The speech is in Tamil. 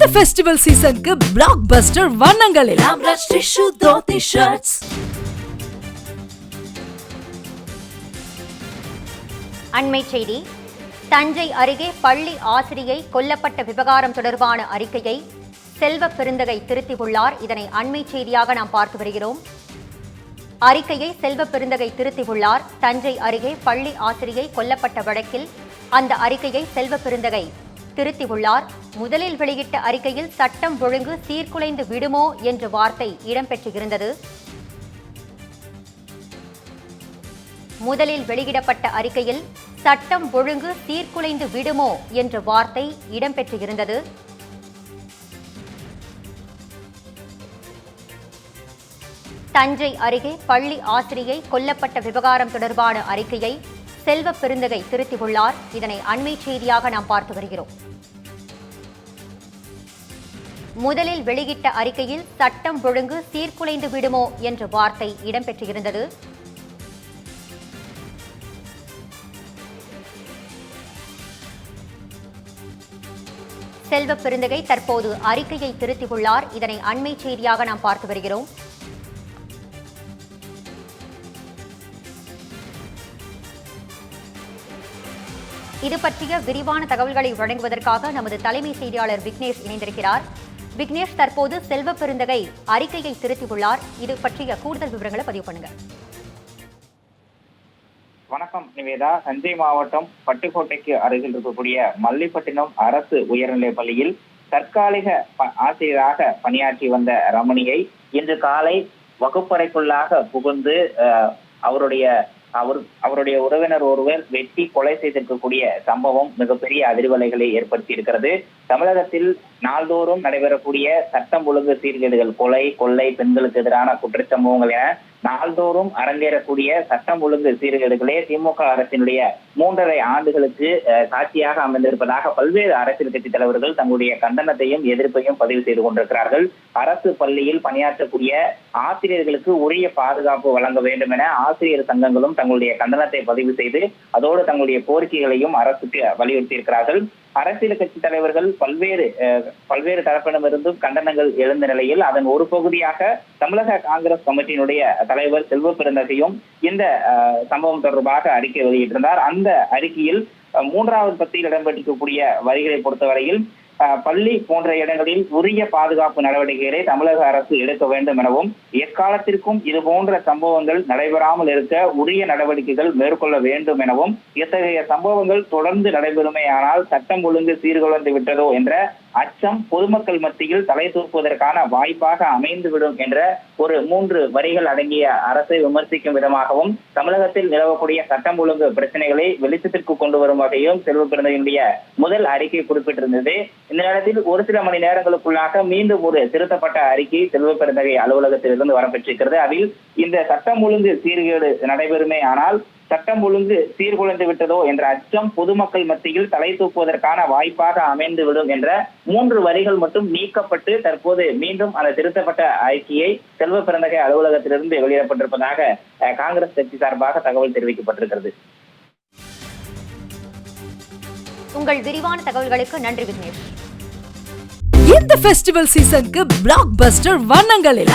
இந்த ஃபெஸ்டிவல் சீசனுக்கு பிளாக் பஸ்டர் வண்ணங்களில். ராம்ராஜ் டிஷ்யூ தோத்தி ஷர்ட்ஸ் அண்மை செய்தி தஞ்சை அருகே பள்ளி ஆசிரியை கொல்லப்பட்ட விவகாரம் தொடர்பான அறிக்கையை செல்வ பெருந்தகை திருத்தியுள்ளார். இதனை அண்மை செய்தியாக நாம் பார்த்து வருகிறோம். அறிக்கையை செல்வ பெருந்தகை திருத்தியுள்ளார். தஞ்சை அருகே பள்ளி ஆசிரியை கொல்லப்பட்ட வழக்கில் அந்த அறிக்கையை செல்வ பெருந்தகை திருத்தியுள்ளார். முதலில் வெளியிட்ட அறிக்கையில் சட்டம் ஒழுங்கு சீர்குலைந்து விடுமோ என்ற வார்த்தை இடம்பெற்றிருந்தது. முதலில் வெளியிடப்பட்ட அறிக்கையில் சட்டம் ஒழுங்கு சீர்குலைந்து விடுமோ என்ற வார்த்தை இடம்பெற்றிருந்தது. தஞ்சை அருகே பள்ளி ஆசிரியை கொல்லப்பட்ட விவகாரம் தொடர்பான அறிக்கையை செல்வ பெருந்தகை திருத்தியுள்ளார். இதனை அண்மை செய்தியாக நாம் பார்த்து வருகிறோம். முதலில் வெளியிட்ட அறிக்கையில் சட்டம் ஒழுங்கு சீர்குலைந்து விடுமோ என்ற வார்த்தை இடம்பெற்றிருந்தது. செல்வ பெருந்தகை தற்போது அறிக்கையை திருத்தியுள்ளார். இதனை அண்மை செய்தியாக நாம் பார்த்து வருகிறோம். இது பற்றிய விரிவான தகவல்களை வழங்குவதற்காக நமது தலைமை செய்தியாளர் விக்னேஷ் இணைந்திருக்கிறார். விக்னேஷ் தற்போது செல்வ பெருந்தகை அறிக்கையை திருத்தியுள்ளார். இது பற்றிய கூடுதல் விவரங்களை பதிவு பண்ணுங்க. வணக்கம் நிவேதா. தஞ்சை மாவட்டம் பட்டுக்கோட்டைக்கு அருகில் இருக்கக்கூடிய மல்லிப்பட்டினம் அரசு உயர்நிலைப் பள்ளியில் தற்காலிக ஆசிரியராக பணியாற்றி வந்த ரமணியை இன்று காலை வகுப்பறைக்குள்ளாக புகுந்து அஹ், அவருடைய அவர் அவருடைய உறவினர் ஒருவர் வெட்டி கொலை செய்திருக்கக்கூடிய சம்பவம் மிகப்பெரிய அதிர்வலைகளை ஏற்படுத்தி இருக்கிறது தமிழகத்தில் நாள்தோறும் நடைபெறக்கூடிய சட்டம் ஒழுங்கு சீர்கேடுகள் கொலை கொள்ளை பெண்களுக்கு எதிரான குற்றச்சம்பவங்கள் என நாள்தோறும் அரங்கேறக்கூடிய சட்டம் ஒழுங்கு சீர்கேடுகளே திமுக அரசினுடைய மூன்றரை ஆண்டுகளுக்கு சாட்சியாக அமைந்திருப்பதாக பல்வேறு அரசியல் கட்சி தலைவர்கள் தங்களுடைய கண்டனத்தையும் எதிர்ப்பையும் பதிவு செய்து கொண்டிருக்கிறார்கள். அரசு பள்ளியில் பணியாற்றக்கூடிய ஆசிரியர்களுக்கு உரிய பாதுகாப்பு வழங்க வேண்டும் என ஆசிரியர் சங்கங்களும் தங்களுடைய கண்டனத்தை பதிவு செய்து அதோடு தங்களுடைய கோரிக்கைகளையும் அரசுக்கு வலியுறுத்தி இருக்கிறார்கள் அரசியல் கட்சி தலைவர்கள் பல்வேறு அஹ், பல்வேறு தரப்பிடமிருந்தும் கண்டனங்கள் எழுந்த நிலையில் அதன் ஒரு பகுதியாக தமிழக காங்கிரஸ் கமிட்டியினுடைய தலைவர் செல்வ பெருந்தகையும் இந்த சம்பவம் தொடர்பாக அறிக்கை வெளியிட்டிருந்தார். அந்த அறிக்கையில் மூன்றாவது பத்தியில் இடம்பெற்றிருக்கக்கூடிய வரிகளை பொறுத்தவரையில் பள்ளி போன்ற இடங்களில் உரிய பாதுகாப்பு நடவடிக்கைகளை தமிழக அரசு எடுக்க வேண்டும் எனவும் எக்காலத்திற்கும் இது போன்ற சம்பவங்கள் நடைபெறாமல் இருக்க உரிய நடவடிக்கைகள் மேற்கொள்ள வேண்டும் எனவும் இத்தகைய சம்பவங்கள் தொடர்ந்து நடைபெறுமேயானால் சட்டம் ஒழுங்கு சீர்குலைந்து விட்டதோ என்ற அச்சம் பொதுமக்கள் மத்தியில் தலை தூக்குவதற்கான வாய்ப்பாக அமைந்துவிடும் என்ற ஒரு மூன்று வரிகள் அடங்கிய அரசை விமர்சிக்கும் விதமாகவும் தமிழகத்தில் நிலவக்கூடிய சட்டம் ஒழுங்கு பிரச்சனைகளை வெளிச்சத்திற்கு கொண்டு வரும் வகையும் செல்வ பிறந்தையினுடைய முதல் அறிக்கை குறிப்பிட்டிருந்தது. இந்த நேரத்தில் ஒரு சில மணி நேரங்களுக்குள்ளாக மீண்டும் ஒரு திருத்தப்பட்ட அறிக்கை செல்வ பிறந்தகை அலுவலகத்திலிருந்து வரப்பெற்றிருக்கிறது அதில் இந்த சட்டம் ஒழுங்கு சீர்கேடு நடைபெறுமே ஆனால் சட்டம் ஒழுங்கு சீர்குலைந்து விட்டதோ என்ற அச்சம் பொதுமக்கள் மத்தியில் தலை தூக்குவதற்கான வாய்ப்பாக அமைந்து விடும் என்ற மூன்று வரிகள் மட்டும் நீக்கப்பட்டு தற்போது மீண்டும் அந்த திருத்தப்பட்ட அறிக்கையை செல்வ பிறந்தகை அலுவலகத்திலிருந்து வெளியிடப்பட்டிருப்பதாக காங்கிரஸ் கட்சி சார்பாக தகவல் தெரிவிக்கப்பட்டிருக்கிறது. உங்கள் விரிவான தகவல்களுக்கு நன்றி விக்னேஷ். இந்த ஃபெஸ்டிவல் சீசனுக்கு பிளாக் பஸ்டர் வண்ணங்களில்